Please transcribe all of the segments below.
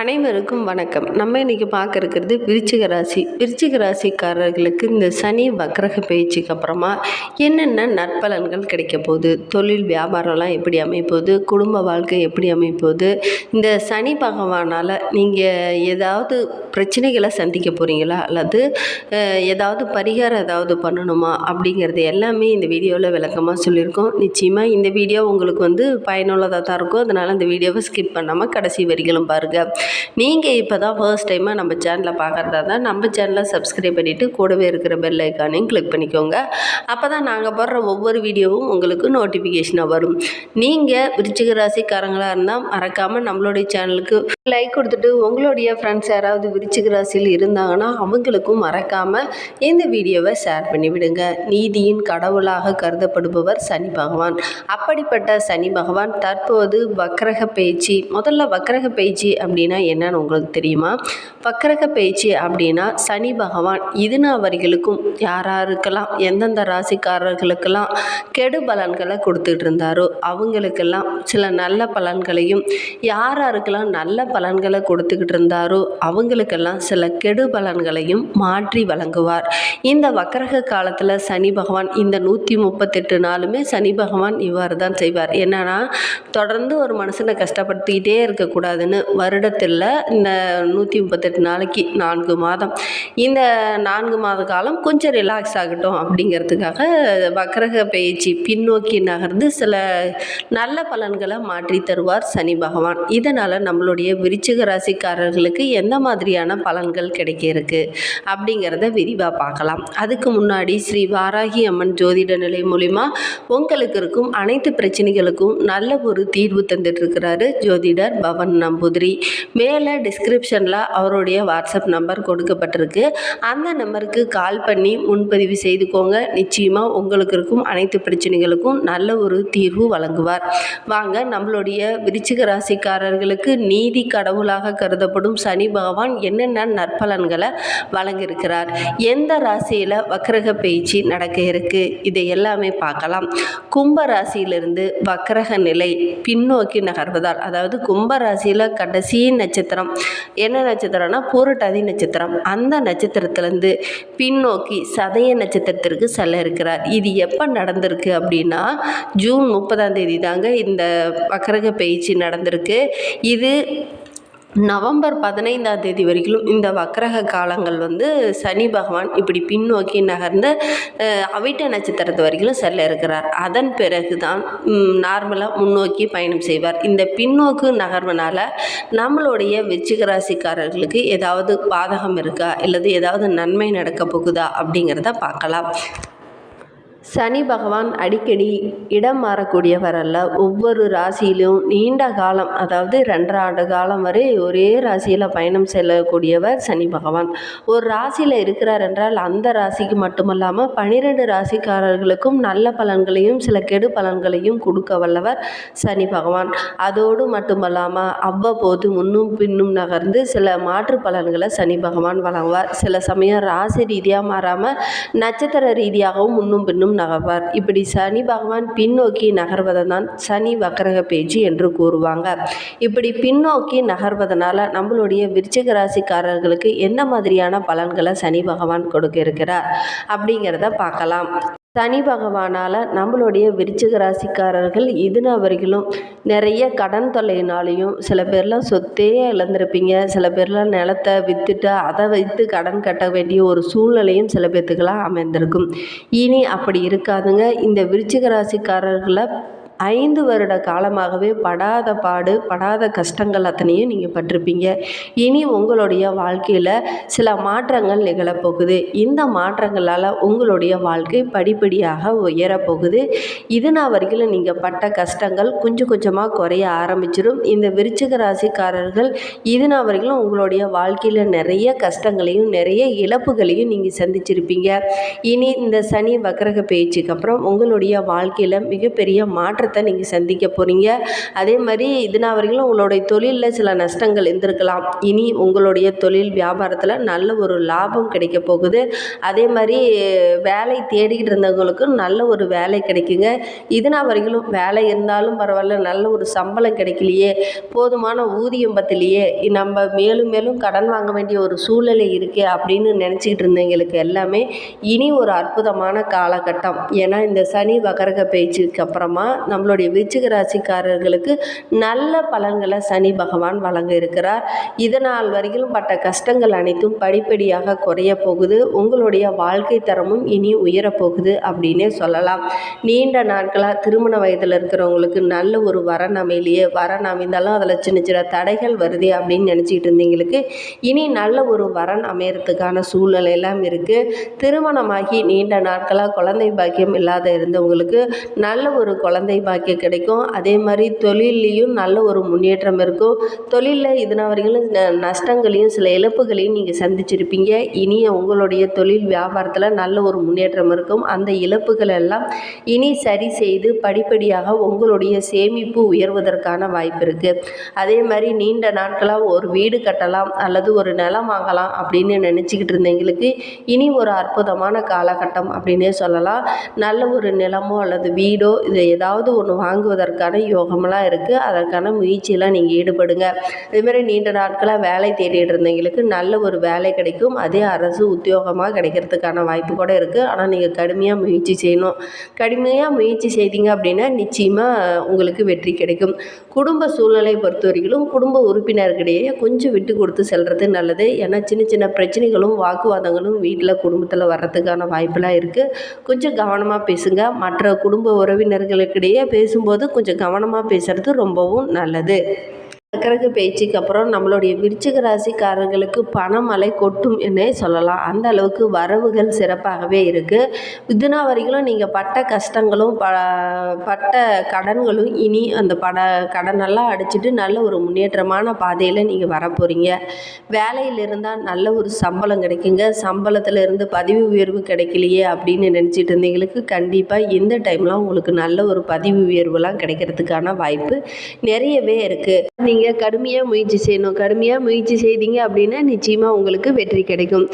அனைவருக்கும் வணக்கம். நம்ம இன்றைக்கி பார்க்க இருக்கிறது விருச்சிக ராசி. விருச்சிக ராசிக்காரர்களுக்கு இந்த சனி வக்ரக பயிற்சிக்கு அப்புறமா என்னென்ன நற்பலன்கள் கிடைக்க போகுது? தொழில் வியாபாரம்லாம் எப்படி அமைப்போகுது? குடும்ப வாழ்க்கை எப்படி அமைப்போகுது? இந்த சனி பகவானால் நீங்கள் ஏதாவது பிரச்சனைகளை சந்திக்க போகிறீங்களா அல்லது ஏதாவது பரிகாரம் ஏதாவது பண்ணணுமா? அப்படிங்கிறது எல்லாமே இந்த வீடியோவில் விளக்கமாக சொல்லியிருக்கோம். நிச்சயமாக இந்த வீடியோ உங்களுக்கு வந்து பயனுள்ளதாக தான் இருக்கும். அதனால் இந்த வீடியோவை ஸ்கிப் பண்ணாமல் கடைசி வரிகளும் பாருங்கள் நீங்கள் இப்போ தான் ஃபர்ஸ்ட் டைமாக நம்ம சேனலை பார்க்குறதா தான் நம்ம சேனலை சப்ஸ்கிரைப் பண்ணிவிட்டு கூடவே இருக்கிற பெல் ஐக்கானையும் கிளிக் பண்ணிக்கோங்க. அப்போ தான் நாங்கள் போடுற ஒவ்வொரு வீடியோவும் உங்களுக்கு நோட்டிஃபிகேஷனாக வரும். நீங்கள் விருச்சிக ராசிக்காரங்களாக இருந்தால் மறக்காமல் நம்மளுடைய சேனலுக்கு லைக் கொடுத்துட்டு உங்களுடைய ஃப்ரெண்ட்ஸ் யாராவது விருச்சிக ராசியில் இருந்தாங்கன்னா அவங்களுக்கும் மறக்காமல் இந்த வீடியோவை ஷேர் பண்ணிவிடுங்க நீதியின் கடவுளாக கருதப்படுபவர் சனி பகவான். அப்படிப்பட்ட சனி பகவான் தற்போது வக்ரக பேச்சு முதல்ல வக்ரக பேச்சு அப்படின்னு என்னன்னு உங்களுக்கு தெரியுமா? வக்கரக பேச்சு அப்படின்னா சனி பகவான் இது வரிகளுக்கும் யார் யாருக்கெல்லாம் எந்தெந்த ராசிக்காரர்களுக்கெல்லாம் கெடு பலன்களை கொடுத்துட்டு இருந்தாரோ அவங்களுக்கெல்லாம் சில நல்ல பலன்களையும் யார் யாருக்கெல்லாம் நல்ல பலன்களை கொடுத்துக்கிட்டு இருந்தாரோ அவங்களுக்கெல்லாம் சில கெடு பலன்களையும் மாற்றி வழங்குவார். இந்த வக்கரக காலத்தில் சனி பகவான் இந்த நூற்றி முப்பத்தெட்டு நாளுமே சனி பகவான் இவ்வாறு தான் செய்வார். என்னன்னா தொடர்ந்து ஒரு மனுஷனை கஷ்டப்படுத்திக்கிட்டே இருக்கக்கூடாதுன்னு வருடத்தில் இந்த நூற்றி முப்பத்தெட்டு நாளைக்கு நான்கு மாதம். இந்த நான்கு மாத காலம் கொஞ்சம் ரிலாக்ஸ் ஆகட்டும் அப்படிங்கிறதுக்காக வக்கரக பயிற்சி பின்னோக்கி நகர்ந்து சில நல்ல பலன்களை மாற்றி தருவார் சனி பகவான். இதனால் நம்மளுடைய விருச்சிக ராசிக்காரர்களுக்கு எந்த மாதிரியான பலன்கள் கிடைக்க இருக்கு அப்படிங்கிறத விரிவாக பார்க்கலாம். அதுக்கு முன்னாடி ஸ்ரீ வாராகி அம்மன் ஜோதிட நிலை மூலிமா உங்களுக்கு இருக்கும் அனைத்து பிரச்சனைகளுக்கும் நல்ல ஒரு தீர்வு தந்துட்டு இருக்கிறாரு ஜோதிடர் பவன் நம்பூதிரி. மேலே டிஸ்கிரிப்ஷனில் அவருடைய வாட்ஸ்அப் நம்பர் கொடுக்கப்பட்டிருக்கு. அந்த நம்பருக்கு கால் பண்ணி முன்பதிவு செய்துக்கோங்க. நிச்சயமாக உங்களுக்கு இருக்கும் அனைத்து பிரச்சனைகளுக்கும் நல்ல ஒரு தீர்வு வழங்குவார். வாங்க நம்மளுடைய விருச்சிக ராசிக்காரர்களுக்கு நீதி கடவுளாக கருதப்படும் சனி பகவான் என்னென்ன நற்பலன்களை வழங்கியிருக்கிறார்? எந்த ராசியில் வக்ரக பயிற்சி நடக்க இருக்கு? இதை எல்லாமே பார்க்கலாம். கும்ப ராசியிலிருந்து வக்ரக நிலை பின்னோக்கி நகர்வதால் அதாவது கும்ப ராசியில் கடைசி நட்சத்திரம். என்ன நட்சத்திரம்னா பூரட்டாதி நட்சத்திரம். அந்த நட்சத்திரத்திலேருந்து பின்னோக்கி சதய நட்சத்திரத்திற்கு செல்ல இருக்கிறார். இது எப்போ நடந்திருக்கு அப்படின்னா ஜூன் முப்பதாம் தேதி தாங்க இந்த வக்கரக பயிற்சி நடந்திருக்கு. இது நவம்பர் பதினைந்தாம் தேதி வரைக்கும் இந்த வக்ரக காலங்கள் வந்து சனி பகவான் இப்படி பின்னோக்கி நகர்ந்து அவிட்ட நட்சத்திரத்து வரைக்கும் செல்ல இருக்கிறார். அதன் பிறகு தான் நார்மலாக முன்னோக்கி பயணம் செய்வார். இந்த பின்னோக்கு நகர்வனால நம்மளுடைய வெச்சிக ராசிக்காரர்களுக்கு ஏதாவது பாதகம் இருக்கா? இல்லது ஏதாவது நன்மை நடக்க போகுதா? அப்படிங்கிறத பார்க்கலாம். சனி பகவான் அடிக்கடி இடம் மாறக்கூடியவர் அல்ல ஒவ்வொரு ராசியிலும் நீண்ட காலம் அதாவது ரெண்டரை ஆண்டு காலம் வரை ஒரே ராசியில் பயணம் செல்லக்கூடியவர் சனி பகவான். ஒரு ராசியில் இருக்கிறார் என்றால் அந்த ராசிக்கு மட்டுமல்லாமல் பனிரெண்டு ராசிக்காரர்களுக்கும் நல்ல பலன்களையும் சில கெடு பலன்களையும் கொடுக்க வல்லவர் சனி பகவான். அதோடு மட்டுமல்லாமல் அவ்வப்போது முன்னும் பின்னும் நகர்ந்து சில மாற்று பலன்களை சனி பகவான் வழங்குவார். சில சமயம் ராசி ரீதியாக மாறாமல் நட்சத்திர ரீதியாகவும் முன்னும் பின்னும் நகர்வார். இப்படி சனி பகவான் பின்னோக்கி நகர்வதை தான் சனி வக்கரக பேச்சு என்று கூறுவாங்க. இப்படி பின்னோக்கி நகர்வதனால நம்மளுடைய விருச்சிக ராசிக்காரர்களுக்கு என்ன மாதிரியான பலன்களை சனி பகவான் கொடுக்க இருக்கிறார்? அப்படிங்கிறத பார்க்கலாம். சனி பகவானால் நம்மளுடைய விருச்சிக ராசிக்காரர்கள் இதுனா வரைக்கும் நிறைய கடன் தொல்லையினாலையும் சில பேர்லாம் சொத்தே இழந்திருப்பீங்க. சில பேர்லாம் நிலத்தை விற்றுட்டு அதை வைத்து கடன் கட்ட வேண்டிய ஒரு சூழ்நிலையும் சில பேர்த்துக்கெல்லாம் அமைந்திருக்கும். இனி அப்படி இருக்காதுங்க. இந்த விருச்சிக ராசிக்காரர்களை ஐந்து வருட காலமாகவே படாத பாடு படாத கஷ்டங்கள் அத்தனையும் நீங்கள் பட்டிருப்பீங்க. இனி உங்களுடைய வாழ்க்கையில் சில மாற்றங்கள் நிகழப்போகுது. இந்த மாற்றங்களால் உங்களுடைய வாழ்க்கை படிப்படியாக உயரப்போகுது. இது நான் வரைக்கும் நீங்கள் பட்ட கஷ்டங்கள் கொஞ்சம் கொஞ்சமாக குறைய ஆரம்பிச்சிடும் இந்த விருச்சிக ராசிக்காரர்கள் இது நான் வரைக்கும் உங்களுடைய வாழ்க்கையில் நிறைய கஷ்டங்களையும் நிறைய இழப்புகளையும் நீங்கள் சந்திச்சிருப்பீங்க. இனி இந்த சனி வக்கரக பேச்சுக்கு அப்புறம் உங்களுடைய வாழ்க்கையில் மிகப்பெரிய மாற்ற மாற்றத்தை நீங்கள் சந்திக்க போகிறீங்க அதே மாதிரி இதுனா வரைக்கும் உங்களுடைய தொழிலில் சில நஷ்டங்கள் இருந்திருக்கலாம். இனி உங்களுடைய தொழில் வியாபாரத்தில் நல்ல ஒரு லாபம் கிடைக்க போகுது. அதே மாதிரி வேலை தேடிக்கிட்டு இருந்தவங்களுக்கு நல்ல ஒரு வேலை கிடைக்குங்க. இதுனா வரைக்கும் வேலை இருந்தாலும் பரவாயில்ல நல்ல ஒரு சம்பளம் கிடைக்கலையே போதுமான ஊதியம் பத்தலையே நம்ம மேலும் மேலும் கடன் வாங்க வேண்டிய ஒரு சூழ்நிலை இருக்கே அப்படின்னு நினச்சிக்கிட்டு இருந்தவங்களுக்கு எல்லாமே இனி ஒரு அற்புதமான காலகட்டம். ஏன்னா இந்த சனி வகரக பேச்சுக்கு அப்புறமா நம்மளுடைய விருச்சிக ராசிக்காரர்களுக்கு நல்ல பலன்களை சனி பகவான் வழங்க இருக்கிறார் இதனால் வரையிலும் பட்ட கஷ்டங்கள் அனைத்தும் படிப்படியாக குறைய போகுது. உங்களுடைய வாழ்க்கை தரமும் இனி உயரப்போகுது அப்படின்னே சொல்லலாம். நீண்ட நாட்களாக திருமண வயதில் இருக்கிறவங்களுக்கு நல்ல ஒரு வரன் அமையிலேயே வரன் அமைந்தாலும் அதில் சின்ன சின்ன தடைகள் வருதே அப்படின்னு நினச்சிக்கிட்டு இருந்தீங்களுக்கு இனி நல்ல ஒரு வரன் அமையறதுக்கான சூழ்நிலை எல்லாம் இருக்குது திருமணமாகி நீண்ட நாட்களாக குழந்தை பாக்கியம் இல்லாத இருந்தவங்களுக்கு நல்ல ஒரு குழந்தை பாக்கியம் கிடைக்கும். அதே மாதிரி தொழில்லையும் நல்ல ஒரு முன்னேற்றம் இருக்கும். தொழிலில் இதுனா வரைக்கும் ந- நஷ்டங்களையும் சில இழப்புகளையும் நீங்கள் சந்திச்சிருப்பீங்க. இனி உங்களுடைய தொழில் வியாபாரத்தில் நல்ல ஒரு முன்னேற்றம் இருக்கும். அந்த இழப்புகள் எல்லாம் இனி சரி செய்து படிப்படியாக உங்களுடைய சேமிப்பு உயர்வதற்கான வாய்ப்பு இருக்குது அதே மாதிரி நீண்ட நாட்களாக ஒரு வீடு கட்டலாம் அல்லது ஒரு நிலம் வாங்கலாம் அப்படின்னு நினச்சிக்கிட்டு இருந்தவங்களுக்கு இனி ஒரு அற்புதமான காலகட்டம் அப்படின்னே சொல்லலாம். நல்ல ஒரு நிலமோ அல்லது வீடோ இது ஏதாவது ஒன்று வாங்குவதற்கான யோகமெல்லாம் இருக்குது அதற்கான முயற்சியெல்லாம் நீங்கள் ஈடுபடுங்க. இதுமாரி நீண்ட நாட்களாக வேலை தேடிட்டு இருந்தவங்களுக்கு நல்ல ஒரு வேலை கிடைக்கும். அதே அரசு உத்தியோகமாக கிடைக்கிறதுக்கான வாய்ப்பு கூட இருக்குது ஆனால் நீங்கள் கடுமையாக முயற்சி செய்யணும். கடுமையாக முயற்சி செய்தீங்க அப்படின்னா நிச்சயமாக உங்களுக்கு வெற்றி கிடைக்கும். குடும்ப சூழ்நிலை பொறுத்த வரைக்கும் குடும்ப உறுப்பினர்களிடையே கொஞ்சம் விட்டு கொடுத்து செல்கிறது நல்லது. ஏன்னா சின்ன சின்ன பிரச்சனைகளும் வாக்குவாதங்களும் வீட்டில் குடும்பத்தில் வர்றதுக்கான வாய்ப்பெல்லாம் இருக்குது கொஞ்சம் கவனமாக பேசுங்க. மற்ற குடும்ப உறவினர்களுக்கிடையே பேசும்போது கொஞ்சம் கவனமாக பேசுகிறது ரொம்பவும் நல்லது. கிரக பேச்சுக்கு அப்புறம் நம்மளுடைய விருச்சிக ராசிக்காரர்களுக்கு பணமழை கொட்டும் என்னே சொல்லலாம். அந்த அளவுக்கு வரவுகள் சிறப்பாகவே இருக்குது இதுனா வரைக்கும் நீங்கள் பட்ட கஷ்டங்களும் ப பட்ட கடன்களும் இனி அந்த பட கடனெல்லாம் அடிச்சிட்டு நல்ல ஒரு முன்னேற்றமான பாதையில் நீங்கள் வரப்போகிறீங்க வேலையில் இருந்தால் நல்ல ஒரு சம்பளம் கிடைக்குங்க. சம்பளத்தில் இருந்து பதவி உயர்வு கிடைக்கலையே அப்படின்னு நினச்சிட்டு இருந்தீங்களுக்கு கண்டிப்பாக இந்த டைம்லாம் உங்களுக்கு நல்ல ஒரு பதவி உயர்வுலாம் கிடைக்கிறதுக்கான வாய்ப்பு நிறையவே இருக்குது நீங்கள் கடுமையாக முயற்சி செய்யணும். கடுமையாக முயற்சி செய்தீங்க அப்படின்னா நிச்சயமாக உங்களுக்கு வெற்றி கிடைக்கும்.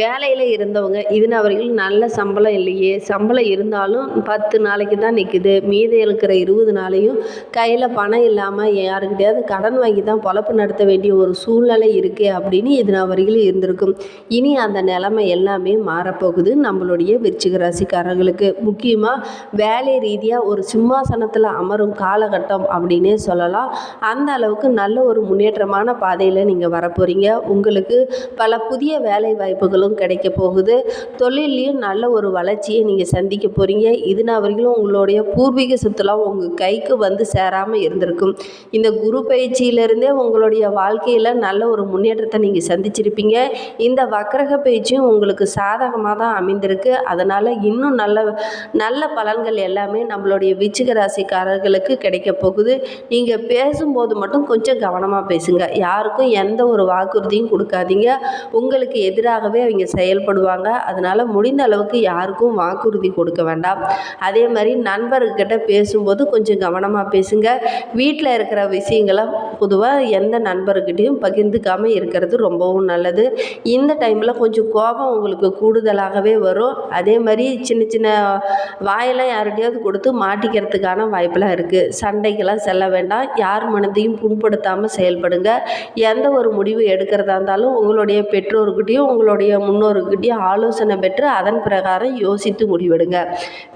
வேலையில் இருந்தவங்க இதுனா வரைக்கும் நல்ல சம்பளம் இல்லையே. சம்பளம் இருந்தாலும் பத்து நாளைக்கு தான் நிற்குது மீதி இருக்கிற இருபது நாளையும் கையில் பணம் இல்லாமல் யாருக்கிட்டையாவது கடன் வாங்கி தான் பொழப்பு நடத்த வேண்டிய ஒரு சூழ்நிலை இருக்குது அப்படின்னு இதுனா வரைக்கும் இருந்திருக்கும். இனி அந்த நிலைமை எல்லாமே மாறப்போகுது நம்மளுடைய விருச்சிக ராசிக்காரர்களுக்கு. முக்கியமாக வேலை ரீதியாக ஒரு சிம்மாசனத்தில் அமரும் காலகட்டம் அப்படின்னே சொல்லலாம். அந்த அளவுக்கு நல்ல ஒரு முன்னேற்றமான பாதையில் நீங்கள் வரப்போகிறீங்க உங்களுக்கு பல புதிய வேலை வாய்ப்புகளும் கிடைக்க போகுது. தொழிலையும் நல்ல ஒரு வளர்ச்சியை நீங்கள் சந்திக்க போகிறீங்க இதுனா வரைக்கும் உங்களுடைய பூர்வீக சொத்துலாம் உங்கள் கைக்கு வந்து சேராமல் இருந்திருக்கும். இந்த குரு பயிற்சியிலிருந்தே உங்களுடைய வாழ்க்கையில் நல்ல ஒரு முன்னேற்றத்தை நீங்கள் சந்திச்சிருப்பீங்க. இந்த வக்கரக பயிற்சியும் உங்களுக்கு சாதகமாக தான் அமைந்திருக்கு. அதனால் இன்னும் நல்ல நல்ல பலன்கள் எல்லாமே நம்மளுடைய விச்சிக ராசிக்காரர்களுக்கு கிடைக்க போகுது. நீங்கள் பேசும்போது மட்டும் கொஞ்சம் கவனமாக பேசுங்க. யாருக்கும் எந்த ஒரு வாக்குறுதியும் கொடுக்காதீங்க. உங்களுக்கு எதிராகவே அவங்க செயல்படுவாங்க. அதனால் முடிந்த அளவுக்கு யாருக்கும் வாக்குறுதி கொடுக்க வேண்டாம். அதே மாதிரி நண்பர்கிட்ட பேசும்போது கொஞ்சம் கவனமாக பேசுங்க. வீட்டில் இருக்கிற விஷயங்களை பொதுவாக எந்த நண்பர்கிட்டையும் பகிர்ந்துக்காமல் இருக்கிறது ரொம்பவும் நல்லது. இந்த டைமில் கொஞ்சம் கோபம் உங்களுக்கு கூடுதலாகவே வரும். அதே மாதிரி சின்ன சின்ன வாயெல்லாம் யார்கிட்டையாவது கொடுத்து மாட்டிக்கிறதுக்கான வாய்ப்பெல்லாம் இருக்குது சண்டைக்கெல்லாம் செல்ல வேண்டாம். யார் மனதையும் புண்படுத்தாமல் செயல்படுங்க. எந்த ஒரு முடிவு எடுக்கிறதா இருந்தாலும் உங்களுடைய பெற்றோர்கிட்டையும் உங்களுடைய முன்னோர்கிட்டையும் ஆலோசனை பெற்று அதன் பிரகாரம் யோசித்து முடிவெடுங்க.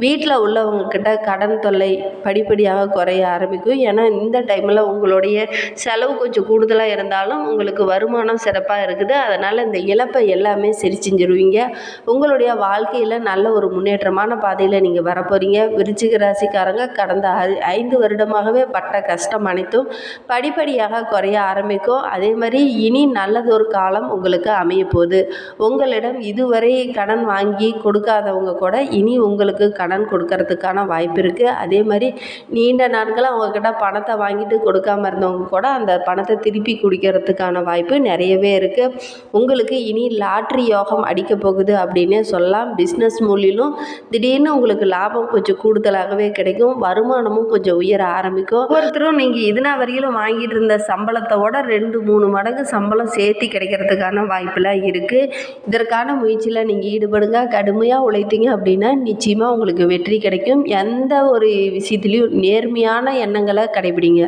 வீட்டில் உள்ளவங்கக்கிட்ட கடன் தொல்லை படிப்படியாக குறைய ஆரம்பிக்கும். ஏன்னா இந்த டைமில் உங்களுடைய செலவு கொஞ்சம் கூடுதலாக இருந்தாலும் உங்களுக்கு வருமானம் சிறப்பாக இருக்குது. அதனால் இந்த இழப்பை எல்லாமே சரி செஞ்சுருவீங்க உங்களுடைய வாழ்க்கையில் நல்ல ஒரு முன்னேற்றமான பாதையில் நீங்கள் வரப்போகிறீங்க விருச்சிக ராசிக்காரங்க கடந்த ஐ- ஐந்து வருடமாகவே பட்ட கஷ்டம் அனைத்தும் படிப்படியாக குறைய ஆரம்பிக்கும். அதே மாதிரி இனி நல்லதொரு காலம் உங்களுக்கு அமைய போகுது உங்களிடம் இதுவரை கடன் வாங்கி கொடுக்காதவங்க கூட இனி உங்களுக்கு கடன் கொடுக்கறதுக்கான வாய்ப்பு இருக்குது அதே மாதிரி நீண்ட நாட்களாக அவங்கக்கிட்ட பணத்தை வாங்கிட்டு கொடுக்காம இருந்தவங்க கூட கூட அந்த பணத்தை திருப்பி குடிக்கிறதுக்கான வாய்ப்பு நிறையவே இருக்குது உங்களுக்கு இனி லாட்ரி யோகம் அடிக்க போகுது அப்படின்னே சொல்லலாம். பிஸ்னஸ் மூலிலும் திடீர்னு உங்களுக்கு லாபம் கொஞ்சம் கூடுதலாகவே கிடைக்கும். வருமானமும் கொஞ்சம் உயர ஆரம்பிக்கும். ஒவ்வொருத்தரும் நீங்கள் இதுனா வரையிலும் வாங்கிட்டு இருந்த சம்பளத்தோட ரெண்டு மூணு மடங்கு சம்பளம் சேர்த்து கிடைக்கிறதுக்கான வாய்ப்பெல்லாம் இருக்குது இதற்கான முயற்சியில் நீங்கள் ஈடுபடுங்க. கடுமையாக உழைத்தீங்க அப்படின்னா நிச்சயமாக உங்களுக்கு வெற்றி கிடைக்கும். எந்த ஒரு விஷயத்துலையும் நேர்மையான எண்ணங்களை கடைபிடிங்க.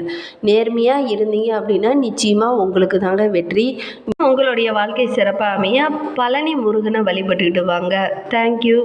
நேர்மையாக இருந்தீங்க அப்படின்னா நிச்சயமாக உங்களுக்கு தாங்க வெற்றி. உங்களுடைய வாழ்க்கை சிறப்பாக அமைய பழனி முருகனை வழிபட்டுக்கிட்டு வாங்க. தேங்க்யூ